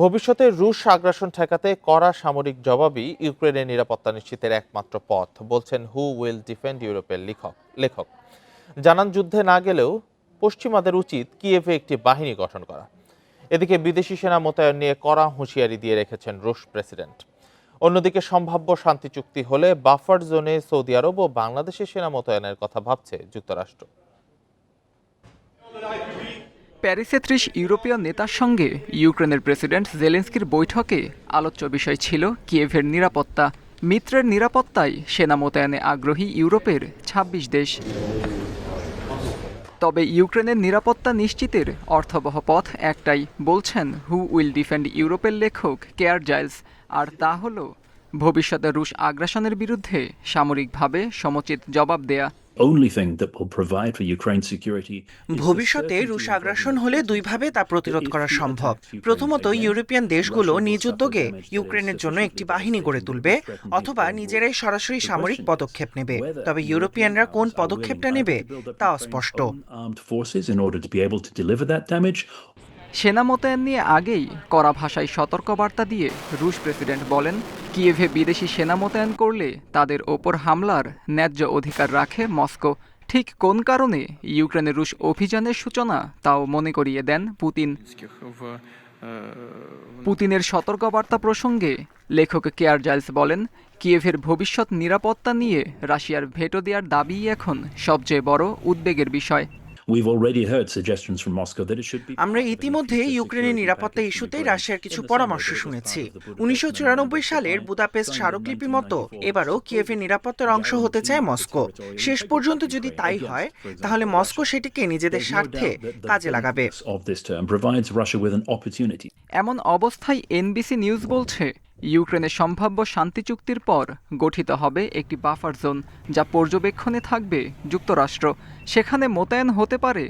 ভবিষ্যতে রুশ আগ্রাসন ঠেকাতে কড়া সামরিক জবাবই ইউক্রেনের নিরাপত্তা নিশ্চিতের একমাত্র পথ, বলছেন হু উইল ডিফেন্ড ইউরোপের লেখক লেখক। জানান যুদ্ধে না গেলেও পশ্চিমাদের উচিত কিয়েভে একটি বাহিনী গঠন করা। এদিকে বিদেশি সেনা মোতায়েন নিয়ে কড়া হুঁশিয়ারি দিয়ে রেখেছেন রুশ প্রেসিডেন্ট। অন্যদিকে সম্ভাব্য শান্তি চুক্তি হলে বাফার জোনে সৌদি আরব ও বাংলাদেশের সেনা মোতায়েনের কথা ভাবছে যুক্তরাষ্ট্র। প্যারিসে ত্রিশ ইউরোপীয় নেতার সঙ্গে ইউক্রেনের প্রেসিডেন্ট জেলেন্সকির বৈঠকে আলোচ্য বিষয় ছিল কিয়েভের নিরাপত্তা। মিত্রের নিরাপত্তায় সেনা মোতায়েনে আগ্রহী ইউরোপের ২৬ দেশ। তবে ইউক্রেনের নিরাপত্তা নিশ্চিতের অর্থবহ পথ একটাই, বলছেন হু উইল ডিফেন্ড ইউরোপের লেখক কেয়ার জাইলস। আর তা হল, ভবিষ্যতে রুশ আগ্রাসনের বিরুদ্ধে সামরিকভাবে সমুচিত জবাব দেয়া। Only thing that will provide for Ukraine's security is the ভবিষ্যতে রুশ আগ্রাসন হলে দুইভাবে তা প্রতিরোধ করা সম্ভব। প্রথমত ইউরোপিয়ান দেশগুলো নিজ উদ্যোগে ইউক্রেনের জন্য একটি বাহিনী গড়ে তুলবে অথবা নিজেরাই সরাসরি সামরিক পদক্ষেপ নেবে। তবে ইউরোপিয়ানরা কোন পদক্ষেপটা নেবে তা অস্পষ্ট। সেনা মোতায়েন নিয়ে আগেই কড়া ভাষায় সতর্কবার্তা দিয়ে রুশ প্রেসিডেন্ট বলেন, কিয়েভে বিদেশি সেনা মোতায়েন করলে তাদের ওপর হামলার ন্যায্য অধিকার রাখে মস্কো। ঠিক কোন কারণে ইউক্রেনের রুশ অভিযানের সূচনা তাও মনে করিয়ে দেন পুতিন। পুতিনের সতর্কবার্তা প্রসঙ্গে লেখক কেয়ার জাইলস বলেন, কিয়েভের ভবিষ্যৎ নিরাপত্তা নিয়ে রাশিয়ার ভেটো দেওয়ার দাবিই এখন সবচেয়ে বড় উদ্বেগের বিষয়। We've already heard suggestions from Moscow that it should be আমরা ইতিমধ্যে ইউক্রেনের নিরাপত্তা ইস্যুতে রাশিয়ার কিছু পরামর্শ শুনেছি। উনিশশো সালের বুদাপেস্ট স্মারকলিপি মতো এবারও কিয়েভের নিরাপত্তার অংশ হতে চায় মস্কো। শেষ পর্যন্ত যদি তাই হয় তাহলে মস্কো সেটিকে নিজেদের স্বার্থে কাজে লাগাবে। Of this term provides Russia with এমন অবস্থায় এনবিসি নিউজ বলছে ইউক্রেনের সম্ভাব্য শান্তি চুক্তির পর গঠিত হবে একটি বাফার জোন, যা পর্যবেক্ষণে থাকবে যুক্তরাষ্ট্র। সেখানে মোতায়েন হতে পারে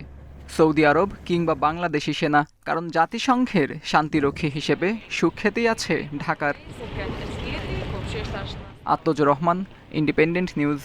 সৌদি আরব কিংবা বাংলাদেশি সেনা, কারণ জাতিসংঘের শান্তিরক্ষী হিসেবে সুখ্যাতি আছে ঢাকার। আত্মজ রহমান ইন্ডিপেন্ডেন্ট নিউজ